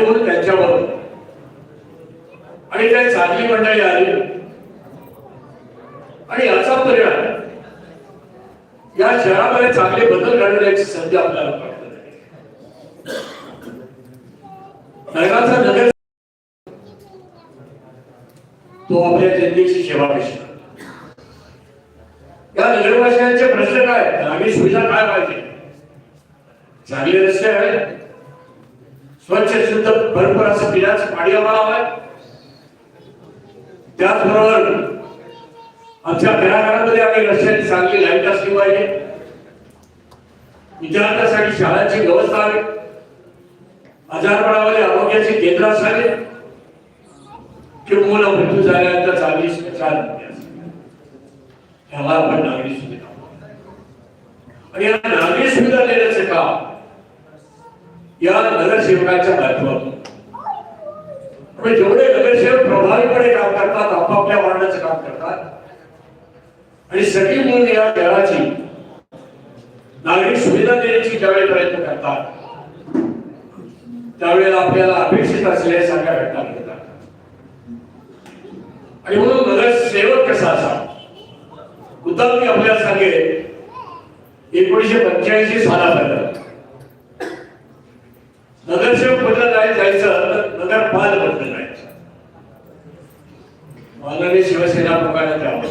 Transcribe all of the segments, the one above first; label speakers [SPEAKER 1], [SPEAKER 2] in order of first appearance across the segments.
[SPEAKER 1] आणि म्हणून त्यांच्याबरोबर आणि काही चांगली मंडळी आली. आणि याचा परिणाम या शहरामध्ये चांगले बदल घडवण्याची संधी आपल्याला नगराचा नगर तो आपल्या जनतेची सेवा कशी या नगरवासियांचे प्रश्न काय आहेत? सुविधा काय पाहिजे? चांगले रस्ते आहेत. स्वच्छ शुद्ध भरपूर असं पिण्याचं पाणी आम्हाला हवंय. त्याचबरोबर आमच्या घराघरामध्ये आम्ही रस्त्याची चांगली लाइट असली पाहिजे. विद्यार्थ्यांसाठी शाळांची व्यवस्था आहे आजारपणामध्ये आरोग्याचे केंद्र असावे. किंवा मृत्यू झाल्यानंतर चांगली स्मशान ह्याला आपण नागरी सुविधा. आणि या नागरी सुविधा देण्याचे काम या नगरसेवकाच्या माध्यमातून म्हणजे जेवढे नगरसेवक प्रभावीपणे काम करतात आपापल्या वाढण्याचं काम करतात आणि सगळी म्हणून या शहराची नागरिक सुविधा देण्याची ज्यावेळी प्रयत्न करतात त्यावेळेला आपल्याला अपेक्षित असलेल्या सगळ्या घटना घडतात. आणि म्हणून नगरसेवक कसा असा उद्दाम मी आपल्याला सांगेल एकोणीशे पंच्याऐंशी सालापर्यंत नगरसेवक बदलत नाही जायचं तर नगरपाल बदल जायचं. माननीय शिवसेना प्रकारे त्यावर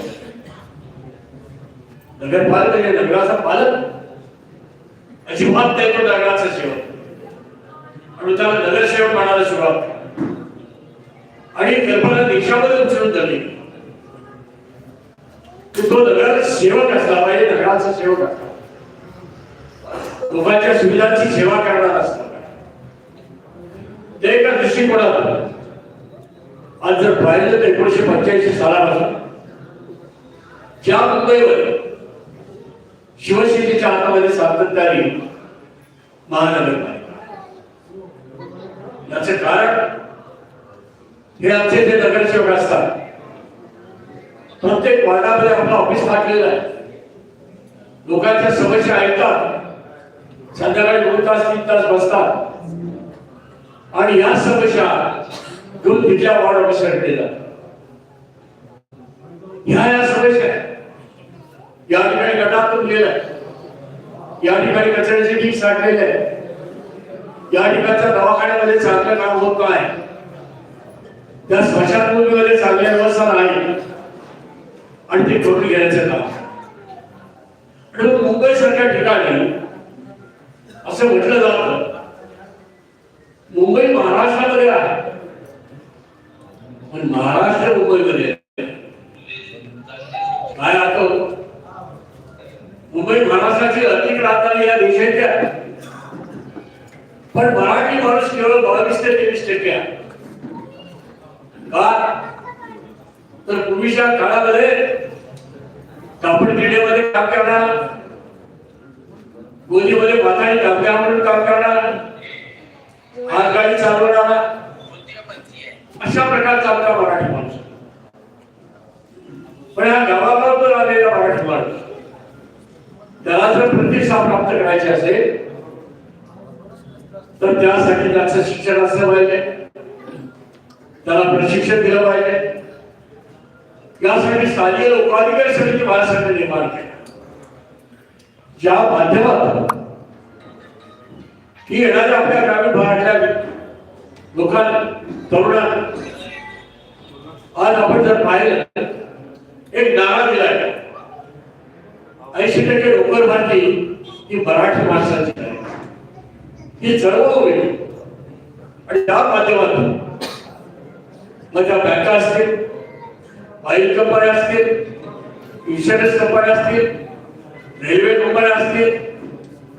[SPEAKER 1] नगरपाल म्हणजे नगराचा पालक. अजिबात नाही तो नगराचा सेवक. आणि त्याला नगरसेवक म्हणायला सुरुवात आणि कल्पना देशामध्ये उचलून धरली. तो नगर सेवक असला पाहिजे नगराचा सेवक असला लोकांच्या सुविधांची सेवा करणार असतो ते एका दृष्टिकोनात आज जर पाहिलं तर एकोणीशे पंच्याऐंशी सालापासून ज्या मुंबईवर शिवसेनेच्या हातामध्ये सातत्याने महानगरपालिका याचे कारण हे आमचे जे नगरसेवक असतात प्रत्येक वार्डामध्ये आपलं ऑफिस टाकलेलं आहे. लोकांच्या समस्या ऐकतात. संध्याकाळी दोन तास तीन तास बसतात. आणि या समस्या घेऊन तिथल्या वॉर्ड ऑफिसर जातात ह्या या समस्या आहे. या ठिकाणी गटातून गेलाय. या ठिकाणी कचऱ्याचे ढीक साठलेले आहे. या ठिकाणच्या दवाखान्यामध्ये चांगलं काम होत नाही. त्या स्मशानभूमीमध्ये चांगल्या व्यवस्था नाही. आणि ते करून घेण्याचं काम. आणि मुंबई सारख्या ठिकाणी असं म्हटलं जातं मुंबई महाराष्ट्रामध्ये आहे पण महाराष्ट्र मुंबईमध्ये आहे. काय आता मुंबई महाराष्ट्राची आर्थिक राजधानी या देशाची आहे पण मराठी केवळ बावीस ते तेवीस टक्के आहे. का? तर पूर्वीच्या काळामध्ये कापड गिरण्यामध्ये काम करणार गोदीमध्ये माथाडी कामगार म्हणून काम करणार हातगाडी चालवणार अशा प्रकारचा आमचा मराठी माणूस पण या गावाबरोबर आलेला मराठी माणूस त्याला जर प्रतिष्ठा प्राप्त करायची असेल तर त्यासाठी त्याचं शिक्षण असलं पाहिजे. त्याला प्रशिक्षण दिलं पाहिजे. यासाठी स्थानिक लोकाधिकार समिती निर्माण ज्या ही येणाऱ्या आपल्या ग्रामीण भागातल्या लोकांना तरुणांना आज आपण जर पाहिलं, एक नारा दिलाय. ऐंशी टक्के डोंगर भारती ही मराठी माणसाची ही चळवळ होईल. आणि त्या माध्यमातून मग त्या बँका असतील ऑइल कंपन्या असतील इन्शुरन्स कंपन्या असतील रेल्वे कंपन्या असतील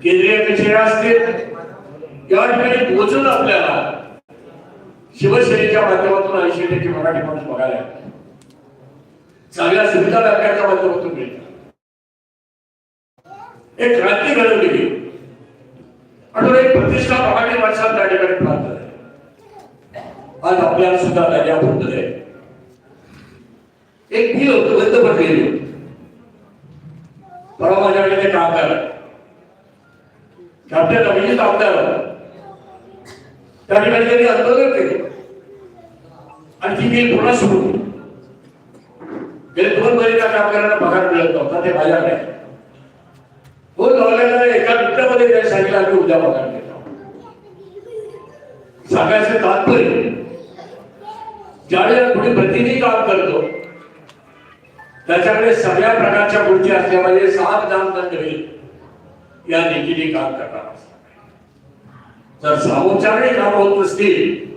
[SPEAKER 1] केंद्रीय कचेऱ्या असतील या ठिकाणी पोहोचून आपल्याला शिवसेनेच्या माध्यमातून ऐंशी टक्के मराठी माणूस बघायला चांगल्या सुविधा बँकांच्या माध्यमातून मिळतात. एक क्रांती घडवली गेली. म्हणून एक प्रतिष्ठा मराठी वर्षात त्या ठिकाणी प्राप्त झाली. आज आपल्याला सुद्धा त्याच्या पुढे आहे एक बिल होतो बंद पडलेली परवा माझ्याकडे ते काम करा आपल्या नवीन आमदार त्या ठिकाणी त्यांनी आंदोलन केले. आणि ती बिल पुन्हा सुरू गेले दोन महिने त्या कामगारांना पगार मिळत नव्हता ते माझ्याकडे हो लावलेला एका मिनिटामध्ये त्या सांगितलं आम्ही उद्या पगार देतो सांगायचं तात्पर्य ज्यावेळेला कुठे प्रतिनिधी काम करतो त्याच्याकडे सगळ्या प्रकारच्या गोष्टी असल्या पाहिजे सात दंड होईल या नीतीने काम करणार जर सामोच्चारणे काम होत नसतील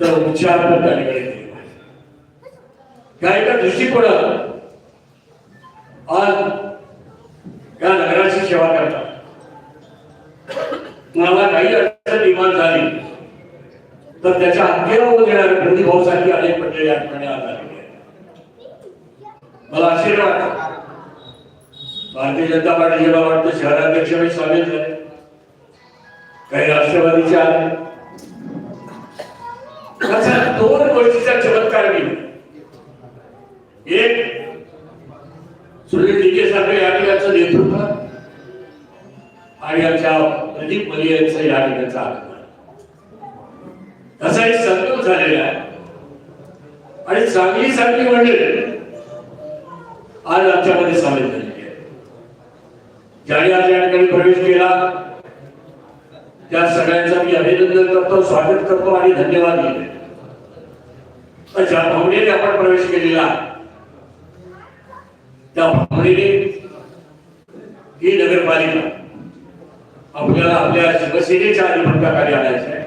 [SPEAKER 1] तर उच्चार पण त्याकडे काय एका दृष्टिकोनात आज या नगराची सेवा करतात. तुम्हाला काही अडचण निर्माण झाली तर त्याच्या अंत्यरावर देणारे प्रतिभाऊ सारखी अनेक मंडळी या ठिकाणी आज मला आशीर्वाद भारतीय जनता पार्टीला वाटतं शहराध्यक्ष मी सामील झाले. काही राष्ट्रवादीचे आले. दोन गोष्टीचा चमत्कार मी. एक सुनील साखरे या ठिकाणचं नेतृत्व आणि आमच्या प्रदीप मली यांचं या ठिकाणचं आगमन. असा एक संकल्प झालेला आहे. आणि चांगली चांगली मंडळी आज आमच्यामध्ये सामील झालेली आहे. ज्याने आज या ठिकाणी प्रवेश केला त्या सगळ्यांचं मी अभिनंदन करतो स्वागत करतो आणि धन्यवाद देतो ज्या भावनेने आपण प्रवेश केलेला आहे, त्या भावनेने ही नगरपालिका आपल्याला आपल्या शिवसेनेच्या अधिपत्याखाली आणायचं आहे.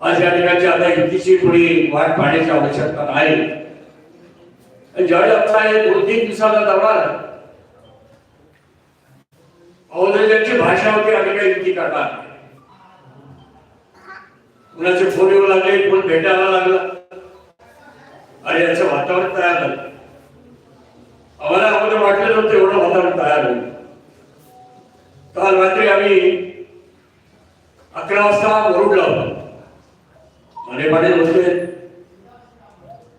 [SPEAKER 1] आज या ठिकाणची आता युतीची थोडी वाट पाहण्याची आवश्यकता आहे. आणि ज्यावेळी आपला हे दोन तीन दिवसाचा दौरा आला, भाषा होती आम्ही काही युती करणार कुणाचे फोन येऊ लागले कोण भेटायला लागलं आणि याचं वातावरण तयार झालं. आम्हाला अगोदर वाटलं नव्हतं एवढं वातावरण तयार होईल काल रात्री आम्ही अकरा वाजता वरुडला होतो. माने पाटील बसले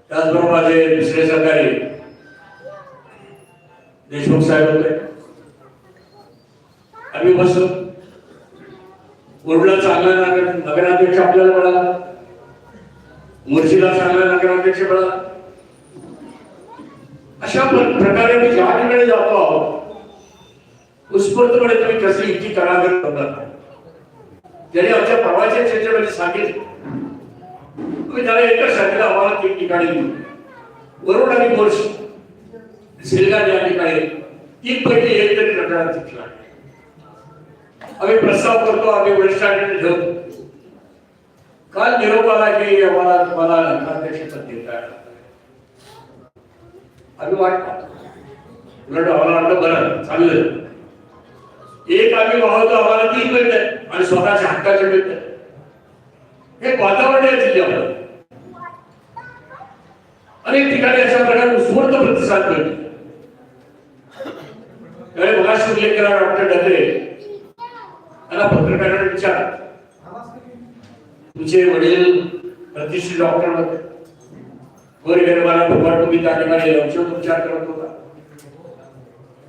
[SPEAKER 1] त्याचबरोबर माझे दुसरे सरकारी देशमुख साहेब होते. आम्ही बसलो. वरुडला चांगला नगर नगराध्यक्ष आपल्याला मिळाला. मुर्शीला चांगला नगराध्यक्ष मिळाला. अशा प्रकारे मी ज्या ठिकाणी जातो आहोत उत्स्फूर्तपणे तुम्ही कसली इतकी करावी करणार त्याने आमच्या प्रवाच्या चर्चेमध्ये सांगितलं. तुम्ही त्याला एकच सांगितलं आम्हाला तीन ठिकाणी वरुण आणि मोर्शी. सिलगा या ठिकाणी तीन पैकी एक तरी नगरात तिथला आम्ही प्रस्ताव करतो आम्ही वरिष्ठांकडे ठेवतो. काल निरोप आला की आम्हाला तुम्हाला नगराध्यक्षपद देत आहे आम्ही वाटतात पाहतो. उलट आम्हाला वाटलं बरं चांगलं. एक आम्ही वाहतो आम्हाला तीन मिळत आणि स्वतःच्या हक्काचे मिळत हे वातावरण आहे जिल्ह्यावर अनेक ठिकाणी अशा प्रकारे उत्स्फूर्त प्रतिसाद मिळतो. त्यावेळी मला उल्लेख केला डॉक्टर डगरे त्याला पत्रकारांना विचार तुमचे वडील प्रतिष्ठित डॉक्टर होते गोरगरिबाला भगवान तुम्ही त्या ठिकाणी औषध उपचार करत होता.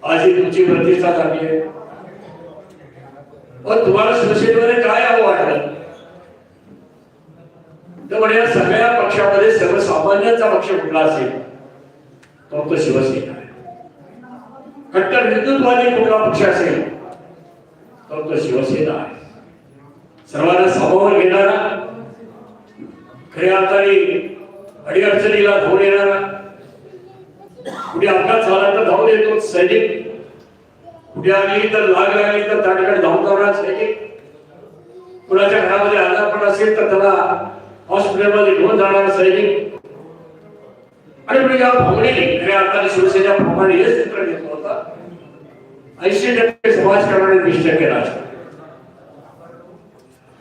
[SPEAKER 1] आज ही तुमची प्रतिष्ठा झाली आहे. पण तुम्हाला शिवसेनेमध्ये काय हवं वाटलं? तर म्हणे या सगळ्या पक्षामध्ये सर्वसामान्यांचा पक्ष कुठला असेल? तो तो शिवसेना. कट्टर हिंदुत्ववादी कुठला पक्ष असेल? तर तो शिवसेना आहे. सर्वांना सामावून घेणारा खऱ्या अर्थाने अडीअडचणीला धावून येणारा. कुठे अपघात झाला तर धावून येतो सैनिक. कुठे आली तर लाग लागली तर त्या धावून जाणार सैनिक. कुणाच्या घरामध्ये आजारपण असेल तर त्याला हॉस्पिटलमध्ये घेऊन जाणार सैनिक. आणि मी या भावनेने खऱ्या अर्थाने शिवसेना प्रमाणे हेच चित्र घेतलं होता. ऐंशी टक्के समाजकारणाने वीस टक्के राजकारण.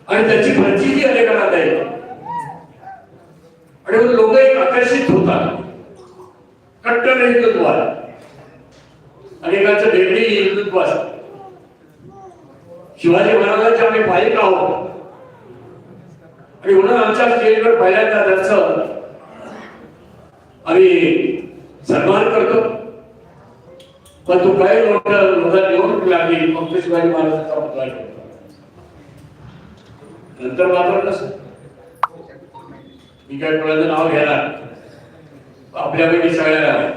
[SPEAKER 1] आणि त्याची भरती प्रचिती अनेकांना द्यायला आणि मग लोक एक आकर्षित होतात. कट्टर हिंदुत्वाला. अनेकांचं वेगळी हिंदुत्व असत. शिवाजी महाराजांचे आम्ही पायिक आहोत आणि म्हणून आमच्या स्टेजवर पहिल्यांदा त्यांचं आम्ही सन्मान करतो. पण तो काही लोक लोक निवडणूक लागली फक्त शिवाजी महाराजांचा मुद्दा नंतर मात्र कसं मी काय कोणाचं नाव घेणार आपल्यापैकी सगळ्यांना.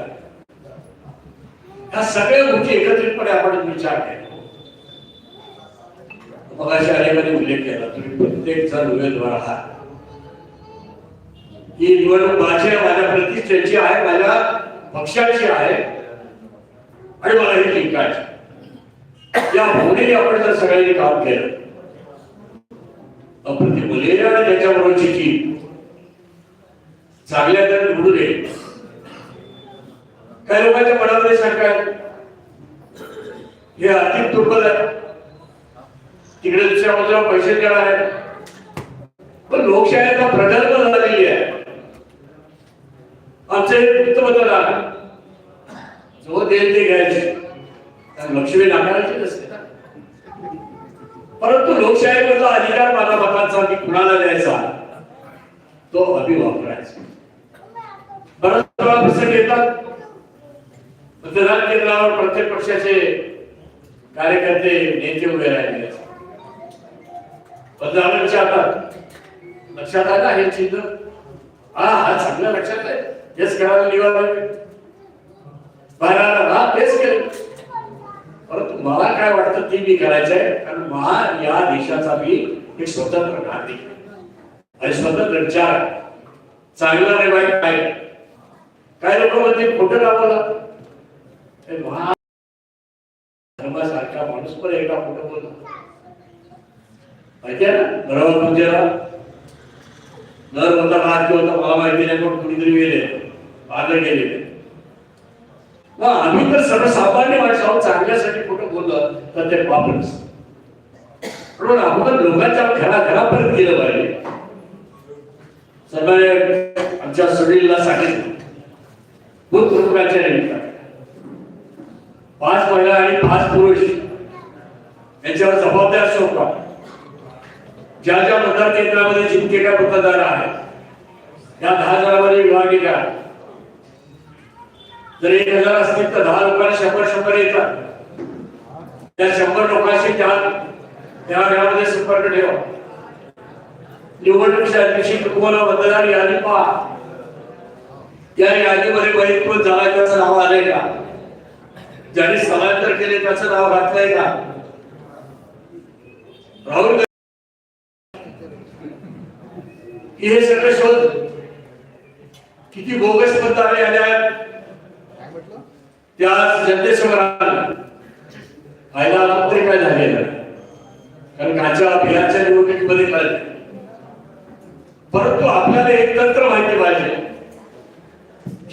[SPEAKER 1] ह्या सगळ्या गोष्टी एकत्रितपणे आपण विचार केला. मग अशा अनेकांनी उल्लेख केला तुम्ही प्रत्येक जण उमेदवार आहात. ही निवडणूक माझी आहे, माझ्या प्रतिष्ठेची आहे माझ्या पक्षाची आहे. आणि मला ही जिंकायची या भावनेने आपण जर सगळ्यांनी काम केलं अप्रतिम मुलेरिया आणि त्याच्याबरोबरची टीम चांगल्या तर निवडून येईल काही लोकांच्या मनामध्ये शंका आहे. हे आर्थिक दुर्बल आहे. तिकडे दुसऱ्या बाजूला पैसे देणार आहे पण लोकशाही आता प्रगल्भ झालेली आहे. आमचे मुक्त मतदार जो देईल ते घ्यायचे. लक्ष्मी नाकारायची नसते परंतु लोकशाहीवरचा अधिकार माझा मतांचा की कुणाला द्यायचा तो अभि वापरायचा वेळा प्रसंग येतात मतदान केंद्रावर प्रत्येक पक्षाचे कार्यकर्ते नेते उभे राहिले. असतात. मतदारांच्या लक्षात. आलं हे चिन्ह. हा हा चांगलं लक्षात आहे. हेच करायला निवडलं बारा हा तेच केलं. परंतु मला काय वाटतं ते मी करायचंय? कारण मला या देशाचा मी एक स्वतंत्र नागरिक आणि स्वतंत्र विचार. चांगला नाही वाईट काय? काय लोक म्हणते खोटं दाखवलं. धर्मासारखा माणूस पण एका खोटं बोलला. माहिती आहे ना? बरोबर पूजेला. नर होता राहत होता मला माहिती नाही पण कुणीतरी गेले आदर गेलेले मग आम्ही तर सर्वसामान्य माणसं आहोत चांगल्यासाठी कुठं बोललं तर ते पापच म्हणून आपण लोकांच्या घरा घरापर्यंत गेलं पाहिजे. सर्व आमच्या सुनीलला सांगितलं. बुद्ध कुटुंबाच्या निमित्ताने पाच महिला आणि पाच पुरुष. यांच्यावर जबाबदार सोपा ज्या ज्या मतदार केंद्रामध्ये जितके काय मतदार आहेत त्या दहा हजारामध्ये विभाग घ्या जर एक हजार असतील तर दहा लोकांना शंभर शंभर येतात. त्या शंभर लोकांशी त्या त्या घरामध्ये संपर्क ठेवा. निवडणुकीच्या दिवशी तुम्हाला मतदार यादी पहा. त्या यादीमध्ये बहिष्कृत झाला त्याचं नाव आलंय का? ज्याने स्थलांतर केले त्याचं नाव घातलंय का? राहुल हे सगळे शोध किती बोगस मतदार आले आहेत त्या जनतेसमोर फायदा आला तरी काय झालेला? कारण काच्या अभियानच्या निवडणुकीमध्ये परंतु आपल्याला एक तंत्र माहिती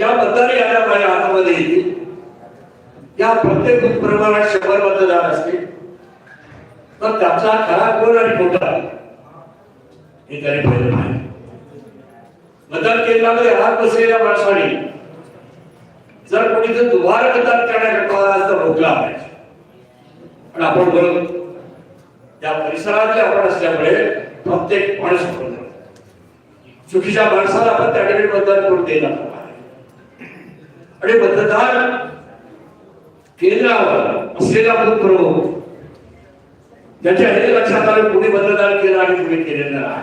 [SPEAKER 1] ज्या मतदार याद्या माझ्या हातामध्ये येतील या प्रत्येक प्रमाणात शंभर मतदार असतील तर त्याचा खरा कोण आणि खोटा हे त्याने पाहिलं नाही मतदान केंद्रामध्ये हात बसलेल्या माणसाने जर कोणी जर दुबार मतदान करण्याकरता आला तर रोखला पाहिजे. पण आपण बरोबर या परिसरातले आपण असल्यामुळे प्रत्येक माणूस चुकीच्या माणसाला आपण त्याकडे मतदान करून देणार आणि मतदान केंद्रावर असलेला बूथ प्रमुख. त्याच्या हे लक्षात आलं कोणी मतदान केलं आणि कोणी केलेलं नाही.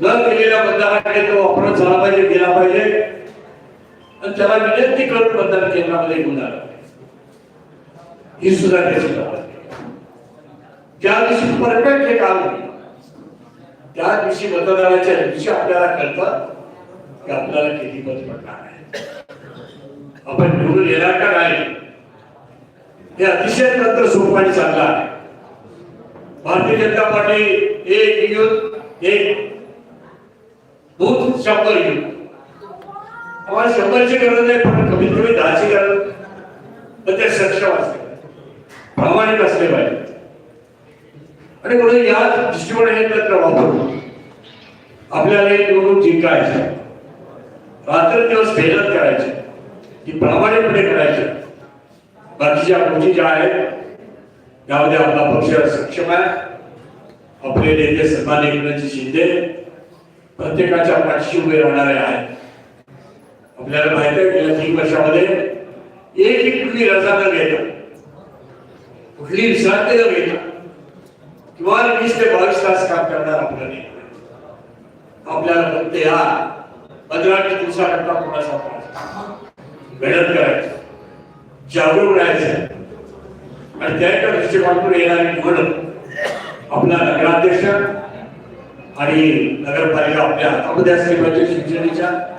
[SPEAKER 1] न केलेल्या मतदाराकडे तो वापरत झाला पाहिजे गेला पाहिजे. आणि त्याला विनंती करून मतदान केंद्रामध्ये घेऊन आला. ही सुद्धा त्याची ज्या दिवशी परफेक्ट हे काम होईल त्या दिवशी मतदानाच्या दिवशी आपल्याला कळतं की आपल्याला किती मत पडणार आहे. आपण निवडून येणार का नाही? हे अतिशय तंत्र स्वरूपाने चाललं आहे. भारतीय जनता पार्टी एक युथ एक बूथ शंभर युथ. आम्हाला शंभरची गरज नाही पण कमीत कमी दहाची गरज. पण ते सक्षम असले प्रामाणिक असले पाहिजे. आणि म्हणून या दृष्टिकोने हे तंत्र वापरून आपल्याला निवडून जिंकायचं जिंकायचे रात्रदिवस मेहनत करायची. ती प्रामाणिकपणे करायची. बाकीच्या गोष्टी ज्या आहेत त्यामध्ये आपला पक्ष सक्षम आहे. आपले नेते सन्मान एकनाथजी शिंदे प्रत्येकाच्या पाठीशी उभे राहणारे आहेत. आपल्याला माहीत आहे गेल्या तीन वर्षामध्ये एक कुठली रजा न घेता कुठली विश्रांती न घेता किंवा वीस ते बावीस तास काम करणार आपल्याला आपल्याला फक्त या पंधरा ते दिवसाकरता कोणाचा त्रास मेहनत करायचं. जागरूक राहायचं. आणि त्याच्या दृष्टिकोनातून येणारी निवडणूक आपला नगराध्यक्ष आणि नगरपालिका आपल्या हातामध्ये असली पाहिजे शिक्षणाच्या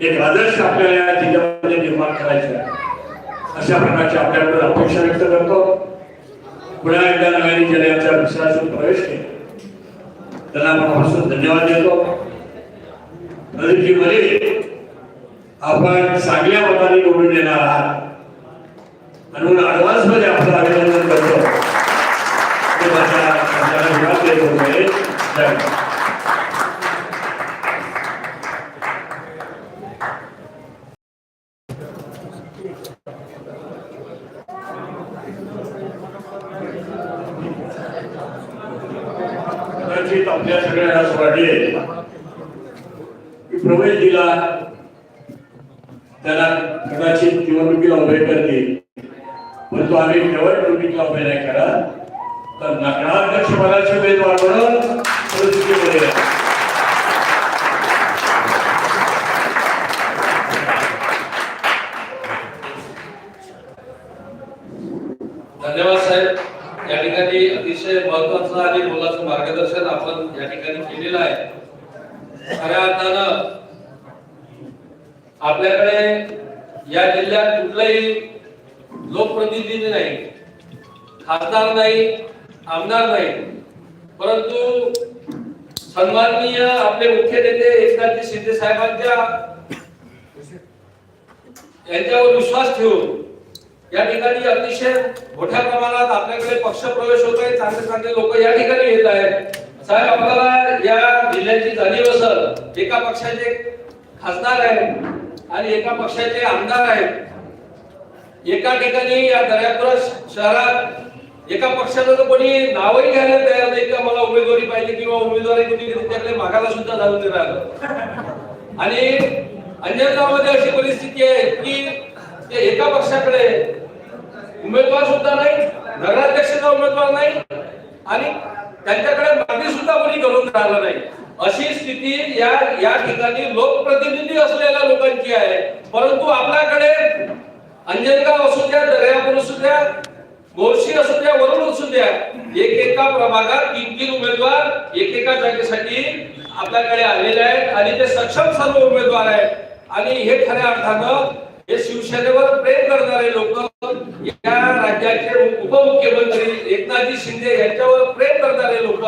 [SPEAKER 1] एक आदर्श आपल्याला या जिल्ह्यामध्ये निर्माण करायचा आहे. अशा प्रकारची आपल्याकडे अपेक्षा व्यक्त करतो. पुन्हा एकदा नव्याने जिल्ह्याचा आमच्या विश्वासात प्रवेश केला. त्यांना मनापासून धन्यवाद देतो. प्रदीपजी म्हणे आपण चांगल्या मताने निवडून येणार आहात. आणि म्हणून ऍडव्हान्समध्ये आपलं अभिनंदन करतो. ते माझ्या माझ्या विभाग देत होते धन्यवाद. कदाचित आपल्या सगळ्यांना असं वाटेल की प्रवेश दिला त्याला कदाचित निवडणुकीला उभे करतील परंतु आम्ही केवळ उभे नाही करत. तर नगराध्यक्ष पदाची वेळ वाढवणं परिस्थितीमध्ये
[SPEAKER 2] धन्यवाद साहेब. या ठिकाणी अतिशय महत्वाचं आणि मुलाचं मार्गदर्शन आपण या ठिकाणी केलेलं आहे. खऱ्या अर्थानं आपल्याकडे या जिल्ह्यात कुठलाही लोकप्रतिनिधी नाही. खासदार नाही आमदार नाही. परंतु सन्माननीय आपले मुख्य नेते एकनाथजी शिंदे साहेबांच्या यांच्यावर विश्वास ठेवून या ठिकाणी अतिशय मोठ्या प्रमाणात आपल्याकडे पक्ष प्रवेश होत आहे चांगले चांगले लोक या ठिकाणी येत आहेत. साहेब आपल्याला या जिल्ह्याची जाणीव असल एका पक्षाचे खासदार आहेत आणि एका पक्षाचे आमदार आहेत. एका ठिकाणी या दर्यापूर शहरात एका पक्षाचं तर कोणी नावही घ्यायला तयार नाही का मला उमेदवारी पाहिजे किंवा उमेदवारी कुणी त्याकडे मागायला सुद्धा झालं नाही राहिलं. आणि अंजनगावमध्ये अशी परिस्थिती आहे की ते एका पक्षाकडे उमेदवार सुद्धा नाही नगराध्यक्षाचा उमेदवार नाही आणि त्यांच्याकडे मागणी सुद्धा कोणी करून राहिलं नाही. अशी स्थिती या या ठिकाणी लोकप्रतिनिधी असलेल्या लोकांची आहे. परंतु आपल्याकडे अंजनगाव असू द्या दर्यापूर असू द्या मोर्शी असू द्या वरून असू द्या. एकेका प्रभागात तीन तीन उमेदवार एकेका जागेसाठी आपल्याकडे आलेले आहेत आणि ते सक्षम सर्व उमेदवार आहेत. आणि हे खऱ्या अर्थानं हे शिवसेनेवर प्रेम करणारे लोक या राज्याचे उपमुख्यमंत्री एकनाथजी शिंदे यांच्यावर प्रेम करणारे लोक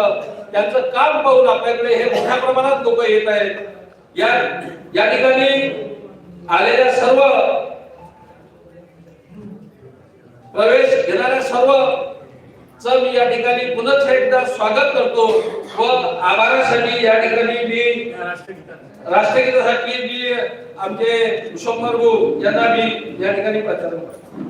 [SPEAKER 2] त्यांचं काम पाहून आपल्याकडे हे मोठ्या प्रमाणात लोक येत आहेत. या या ठिकाणी आलेल्या सर्व प्रवेश घेणाऱ्या सर्व च मी या ठिकाणी पुनः एकदा स्वागत करतो व आभारासाठी या ठिकाणी मी राष्ट्रगीतासाठी मी आमचे विश्वंभर यांना मी या ठिकाणी प्रचार करतो.